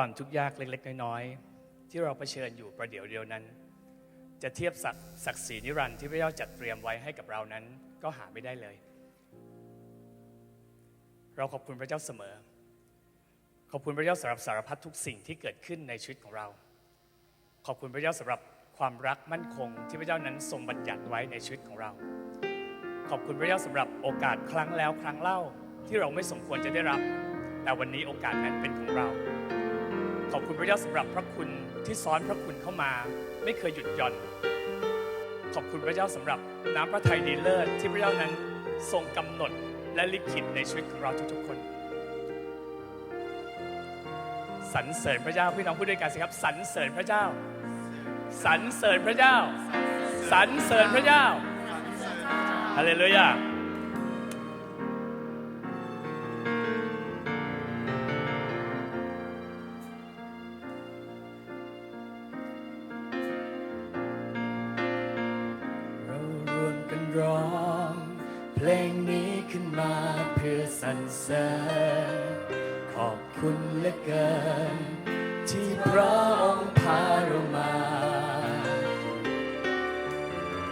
ความทุกข์ยากเล็ก ๆ น้อย ๆ ที่เราเผชิญอยู่ประเดี๋ยวเดียวนั้น จะเทียบศักดิ์ศักดิ์ศรีนิรันดร์ที่พระเจ้าจัดเตรียมไว้ให้กับเรานั้นก็หาไม่ได้เลย เราขอบคุณพระเจ้าเสมอ ขอบคุณพระเจ้าสำหรับสารพัดทุกสิ่งที่เกิดขึ้นในชีวิตของเรา ขอบคุณพระเจ้าสำหรับความรักมั่นคงที่พระเจ้านั้นทรงบัญญัติไว้ในชีวิตของเรา ขอบคุณพระเจ้าสำหรับโอกาสครั้งแล้วครั้งเล่าที่เราไม่สมควรจะได้รับ แต่วันนี้โอกาสนั้นเป็นของเรา ขอบคุณพระเจ้าสำหรับพระคุณที่ซ้อนพระคุณเข้ามา ไม่เคยหยุดหย่อน ขอบคุณพระเจ้าสำหรับน้ำพระทัยดีเลิศที่พระเจ้านั้นทรงกำหนดและลิขิตในชีวิตของเราทุกๆคนสรรเสริญพระเจ้าพี่น้องพูดด้วยกันสิครับสรรเสริญพระเจ้าสรรเสริญพระเจ้าสรรเสริญพระเจ้าฮาเลลูยาเรา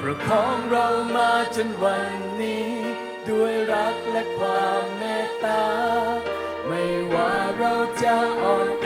ประคองเรามาจนวันนี้ ด้วยรักและความเมตตา ไม่ว่าเราจะอ่อน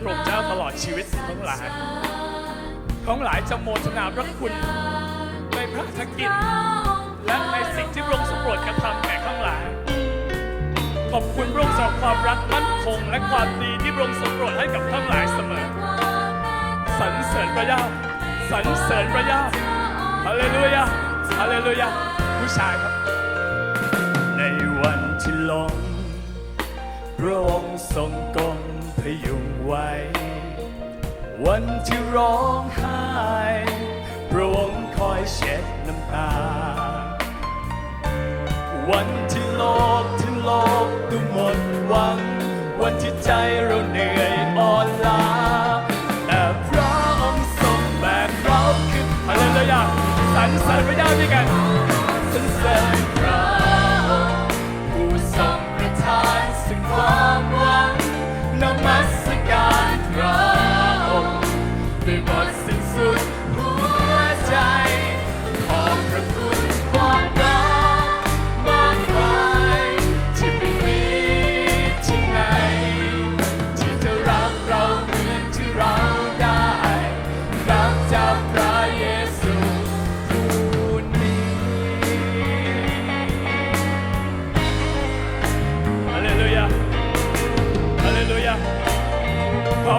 พระองค์เจ้าตลอดชีวิตทั้งหลายทั้งหลายจะโมทนาพระคุณในพระธกิจและในสิ่งที่พระองค์สำรวจกระทำแก่ทั้งหลายขอบคุณพระองค์สำหรับความรักมั่นคงและความดีที่พระองค์สำรวจให้กับทั้งหลายเสมอสรรเสริญพระเจ้าสรรเสริญพระเจ้าฮาเลลูยาฮาเลลูยาผู้ชายครับ ในวันที่ลงพระองค์ทรงกลม พยุงไว้ วันที่ร้องไห้พระองค์คอยเช็ดน้ำตา วันที่โลกที่โลกดูหมดหวัง วันที่ใจเราเหนื่อย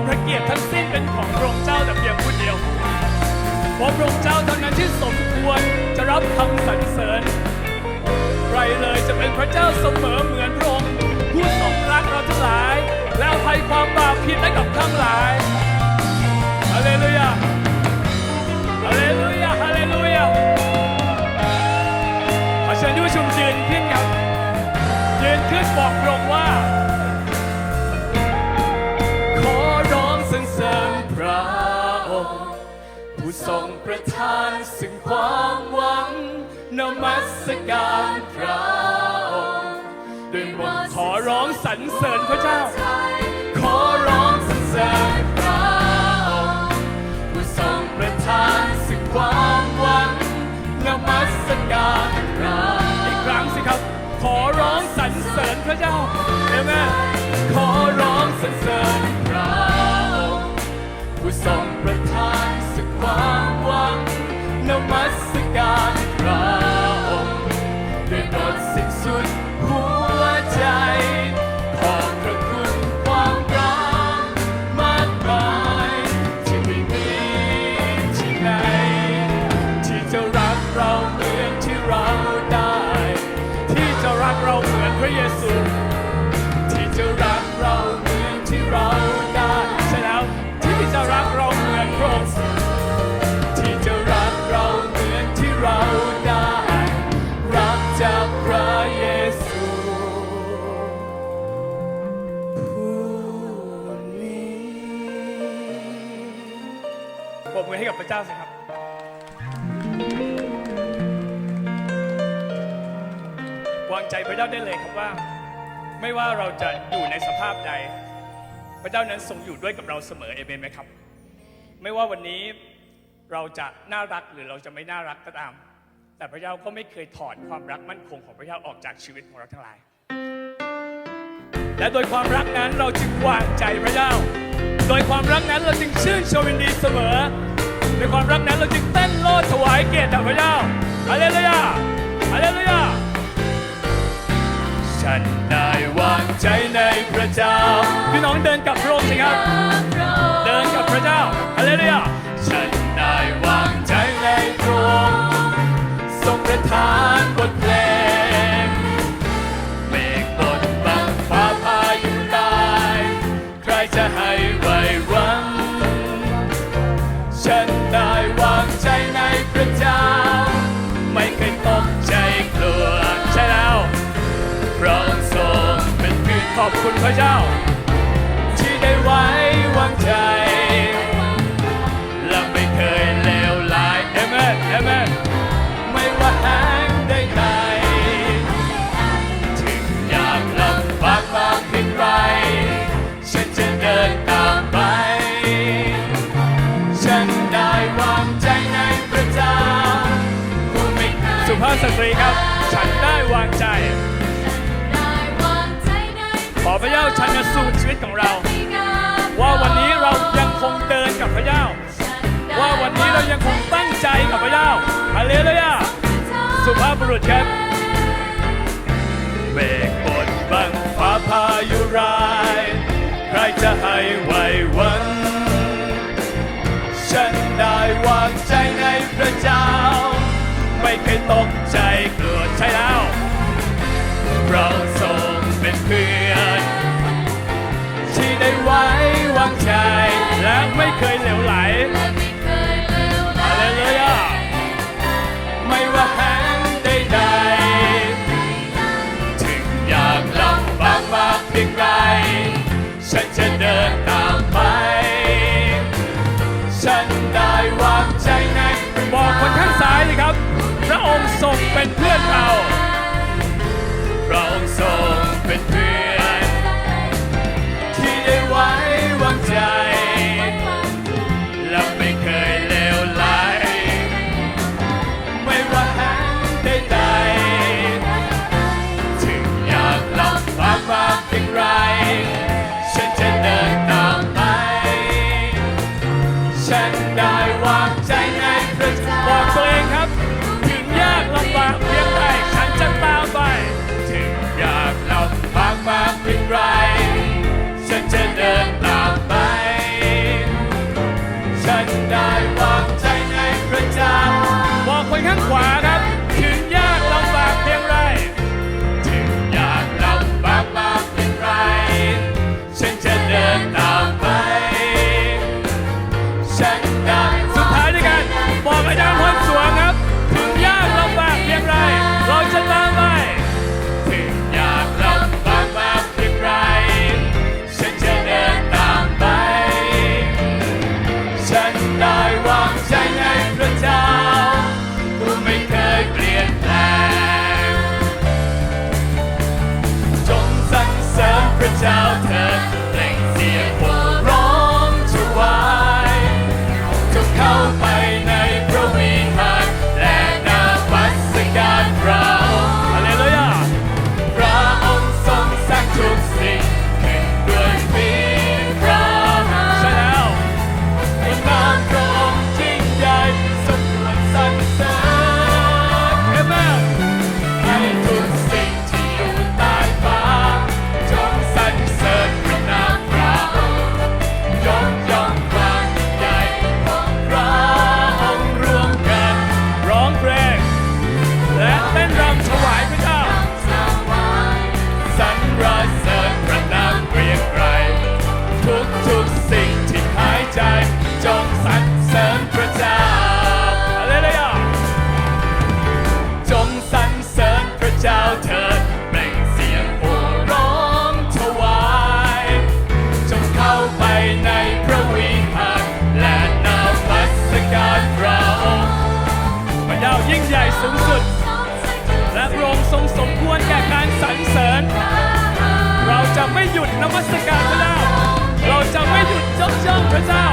พระเกียรติทั้งสิ้นเป็นของพระองค์เจ้าแต่เพียงผู้เดียวเพราะพระองค์เจ้าเท่านั้นที่สมควรจะรับคำสรรเสริญใครเลยจะเป็นพระเจ้าเสมอเหมือนพระองค์ผู้ทรงรักเราทั้งหลาย และอภัยความบาปผิดให้กับทั้งหลายฮาเลลูยาฮาเลลูยาฮาเลลูยาขอเชิญที่ประชุมยืนขึ้นครับยืนขึ้นบอกพระองค์ว่า ทรงประทานสึ่งความหวังนมัสการพระองค์ด้วยมนขอร้องสรรเสริญพระเจ้า ขอร้องสรรเสริญพระองค์ผู้ทรงประทานสึ่งความหวังนมัสการพระอีกครั้งสิครับ ขอร้องสรรเสริญพระเจ้าเอเมนขอร้องสรรเสริญพระองค์ผู้ทรงประทาน ความหวังนมัสการพระองค์ด้วยหมดสิ้นสุดหัวใจ ขอบพระคุณความรักมากมายที่ไม่มีที่ไหน ที่จะรักเราเหมือนที่เราได้ ที่จะรักเราเหมือนพระเยซู เจ้าสิครับ วางใจพระเจ้าได้เลยครับว่า ไม่ว่าเราจะอยู่ในสภาพใด พระเจ้านั้นทรงอยู่ด้วยกับเราเสมอเอเมนไหมครับ ไม่ว่าวันนี้เราจะน่ารักหรือเราจะไม่น่ารักก็ตาม แต่พระเจ้าก็ไม่เคยถอดความรักมั่นคงของพระเจ้าออกจากชีวิตของเราทั้งหลาย และโดยความรักนั้นเราจึงวางใจพระเจ้า โดยความรักนั้นเราจึงชื่นชมยินดีเสมอ โดยความรักนั้นเราจึงเต้นโลดถวายเกียรติแด่พระเจ้าฮาเลลูยาฮาเลลูยาฉันได้วางใจในพระเจ้าพี่น้องเดินกับพระองค์สิครับ เดินกับพระเจ้าฮาเลลูยาฉันได้วางใจในพระองค์ทรงประทานบทเพลง ขอบคุณพระเจ้า ที่ได้ไว้วางใจ และไม่เคยเลวไหลเอเมนเอเมนไม่ว่าแห้งใดๆถึงอยากลำบากมากเพียงไรฉันจะเดินตามไป ฉันได้วางใจในพระเจ้าผู้ไม่เคยสุภาพสตรีครับ ฉันได้วางใจ พระเจ้าชันสูตรชีวิตของเรา ว่าวันนี้เรายังคงเดินกับพระเจ้า ว่าวันนี้เรายังคงตั้งใจกับพระเจ้าฮาเลลูยาสุภาพบุรุษครับเบกบนบังฟ้าพายุร้าย ใครจะให้ไหววัน ฉันได้วางใจในพระเจ้า ไม่เคยตกใจกลัวใช่แล้วเรา ไม่เคยเหลวไหลฮาเลลูยาไม่ว่าแห้งใดๆถึงอยากลำบากมากเพียงไรฉันจะเดินตามไป ฉันได้วางใจในบอกคนข้างซ้ายสิครับ พระองค์ทรงเป็น ค Bye. สรรเสริญพระเจ้าอะไรเลยอะจงสรรเสริญพระเจ้าเถิดเปล่งเสียงโห่ร้องถวาย จงเข้าไปในพระวิหารและนามัสการพระองค์พระเจ้ายิ่งใหญ่สูงสุด และพระองค์ทรงสมควรแก่การสรรเสริญ เราจะไม่หยุดนมัสการพระเจ้า เราจะไม่หยุดยกย่องพระเจ้า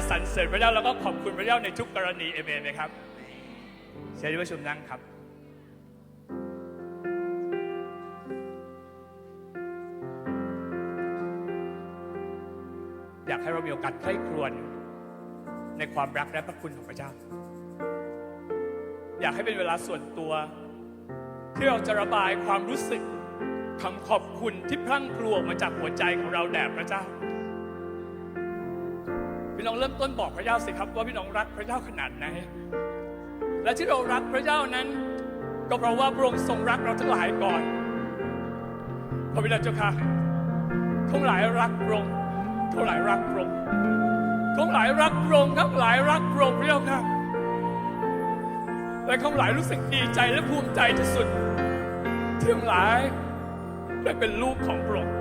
จะไม่หยุดที่จะสรรเสริญพระเจ้าแล้วก็ขอบคุณพระเจ้าในทุกกรณีเอเมนไหมครับเชิญที่ประชุมนั่งครับอยากให้เรามีโอกาสใคร่ครวญในความรักและพระคุณของพระเจ้า อยากให้เป็นเวลาส่วนตัว ที่เราจะระบายความรู้สึกคำขอบคุณที่พลั่งพลูออกมาจากหัวใจของเราแด่พระเจ้า พี่น้องเริ่มต้นบอกพระเจ้าสิครับ ว่าพี่น้องรักพระเจ้าขนาดไหน และที่เรารักพระเจ้านั้น ก็เพราะว่าพระองค์ทรงรักเราทั้งหลายก่อนพระบิดาเจ้าค่ะทั้งหลายรักพระองค์ทั้งหลายรักพระองค์ทั้งหลายรักพระองค์ทั้งหลายรักพระองค์พระเจ้าค่ะและทั้งหลายรู้สึกดีใจและภูมิใจที่สุดที่ทั้งหลายได้เป็นลูกของพระองค์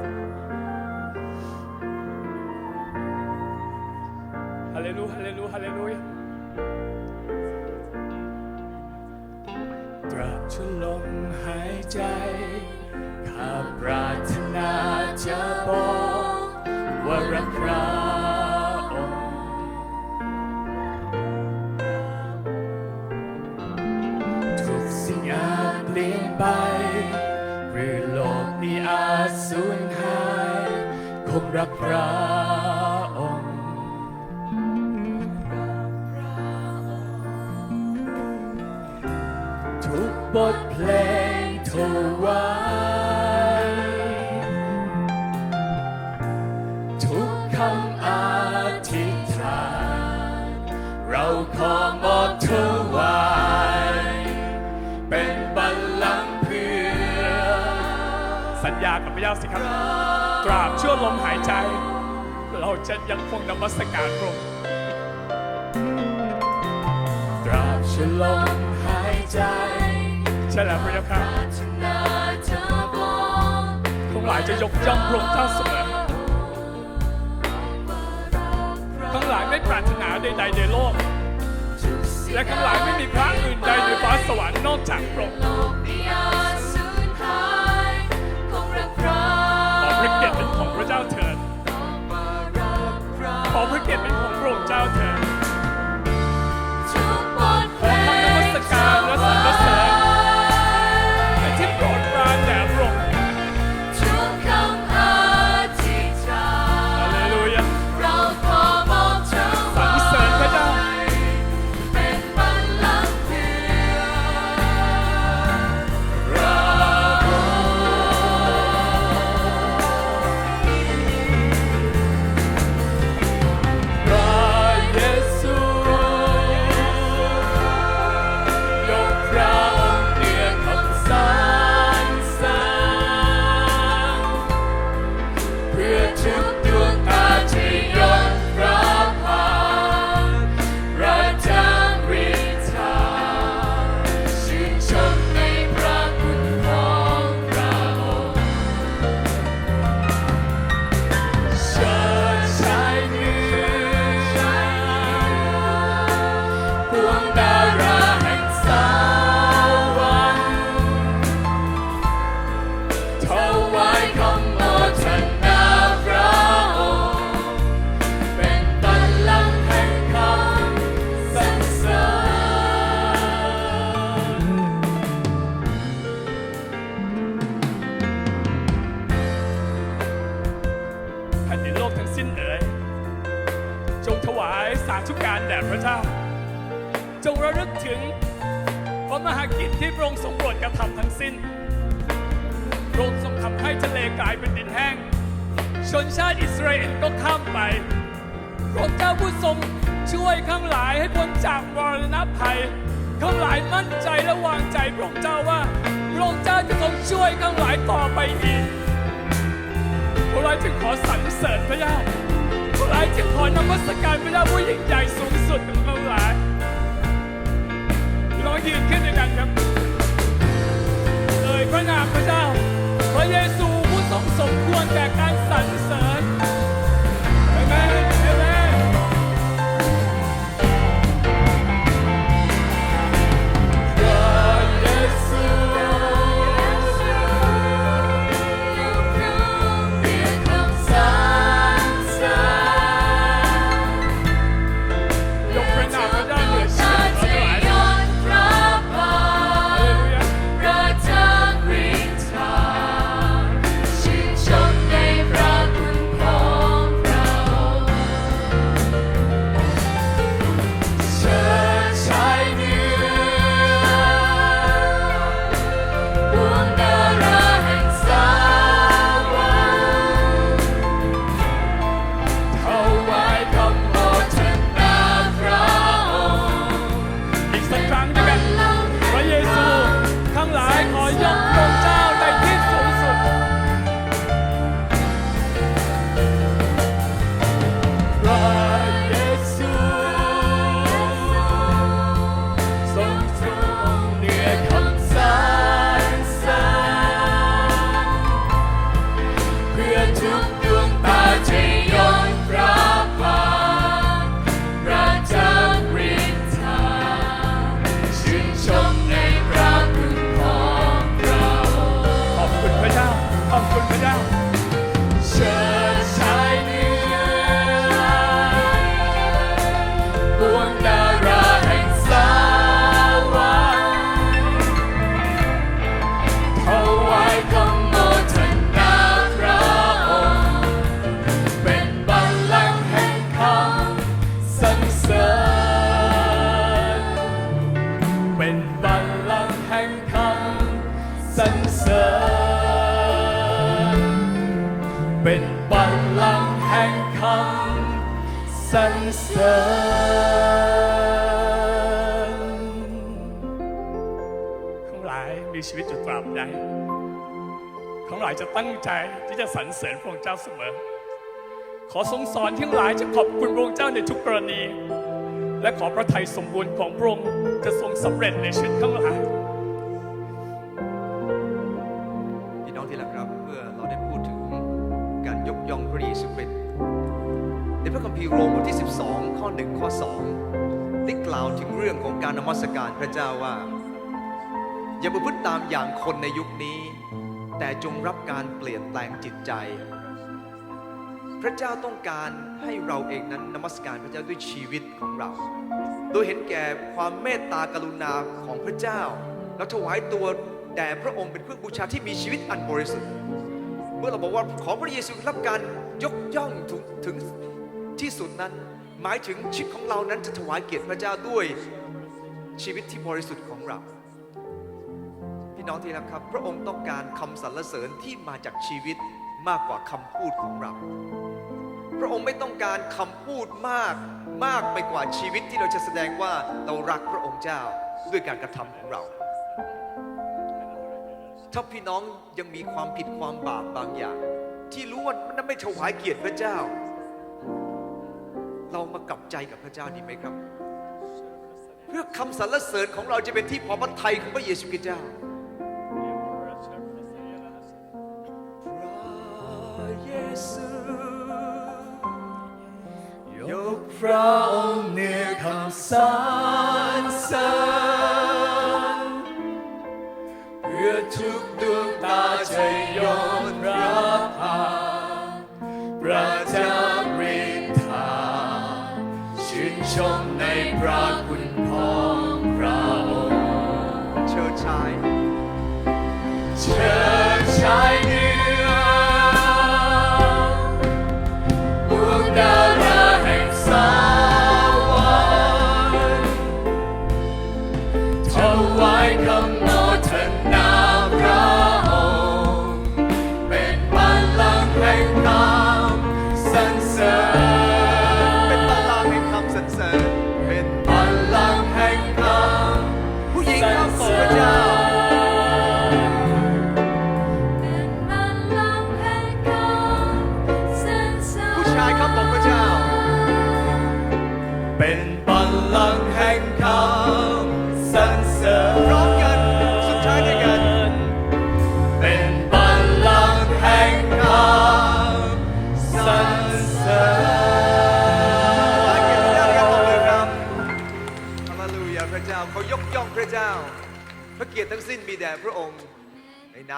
ใจ ข้าปรารถนาจะบอกว่ารักพระองค์ทุกสิ่งอาจเปลี่ยนไป หรือโลกนี้อาจสูญหาย คงรักพระองค์ทุกบทเพลง จ้าสิครับ ตราบชั่วลมหายใจ เราจะยังคงนมัสการพระองค์ตราบชั่วลมหายใจใช่แล้วพระเจ้าค่ะทั้งหลายจะยกย่องพระองค์เจ้าเสมอปรารถนาใดๆในโลก และข้างหลังไม่มีพระอื่นใดในฟ้าสวรรค์นอกจากพระองค์ กิจที่พระองค์ทรงโปรดกระทำทั้งสิ้น พระองค์ทรงทำให้ทะเลกลายเป็นดินแห้ง ชนชาติอิสราเอลก็ข้ามไปพระเจ้าผู้ทรงช่วยข้างหลายให้พ้นจากมรณะภัย ข้างหลายมั่นใจและวางใจพระองค์เจ้าว่าพระองค์เจ้าจะทรงช่วยข้างหลายต่อไปอีกพวกเราจึงขอสรรเสริญพระเจ้าพวกเราจึงขอนมัสการพระเจ้าผู้ยิ่งใหญ่สูงสุด ลอยืนขึ้นด้วยกันครับเอ่ยพระนามพระเจ้า พระเยซูผู้ทรงสมควรแก่การสรรเสริญ ชีวิตอยู่ตราบใดข้งหลายจะตั้งใจที่จะสรรเสริญพระองค์เจ้าเสมอ ขอทรงสอนที่ข้งหลายจะขอบคุณพระองค์เจ้าในทุกกรณี และขอพระทัยสมบูรณ์ของพระองค์จะทรงสำเร็จในชีวิตข้งหลายพี่น้องที่รักครับเมื่อเราได้พูดถึงการยกย่องพระเยซูคริสต์ในพระคัมภีร์โรมบทที่ 12 ข้อ 1 ข้อ 2 ได้กล่าวถึงเรื่องของการนมัสการพระเจ้าว่า อย่าประพฤติตามอย่างคนในยุคนี้ แต่จงรับการเปลี่ยนแปลงจิตใจ พระเจ้าต้องการให้เราเองนั้นนมัสการพระเจ้าด้วยชีวิตของเรา โดยเห็นแก่ความเมตตากรุณาของพระเจ้า แล้วถวายตัวแด่พระองค์เป็นเครื่องบูชาที่มีชีวิตอันบริสุทธิ์เมื่อเราบอกว่าขอพระเยซูรับการยกย่องถึงถึงที่สุดนั้น หมายถึงชีวิตของเรานั้นจะถวายเกียรติพระเจ้าด้วยชีวิตที่บริสุทธิ์ของเรา พี่น้องที่รักครับ พระองค์ต้องการคำสรรเสริญที่มาจากชีวิตมากกว่าคำพูดของเรา พระองค์ไม่ต้องการคำพูดมากมากไปกว่าชีวิตที่เราจะแสดงว่าเรารักพระองค์เจ้าด้วยการกระทำของเรา ถ้าพี่น้องยังมีความผิดความบาปบางอย่าง ที่รู้ว่ามันไม่ถวายเกียรติพระเจ้า เรามากลับใจกับพระเจ้าดีไหมครับ เพื่อคำสรรเสริญของเราจะเป็นที่พอพระทัยของพระเยซูคริสต์เจ้า ระเยซูยกพระองค์เหนือคำสรรเสริญเพื่อทุกดวงตาจะยอม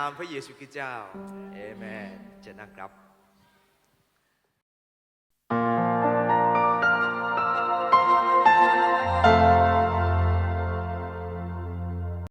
ามพระเยซูคริสต์เจ้าเอเมนจะนั่งครับ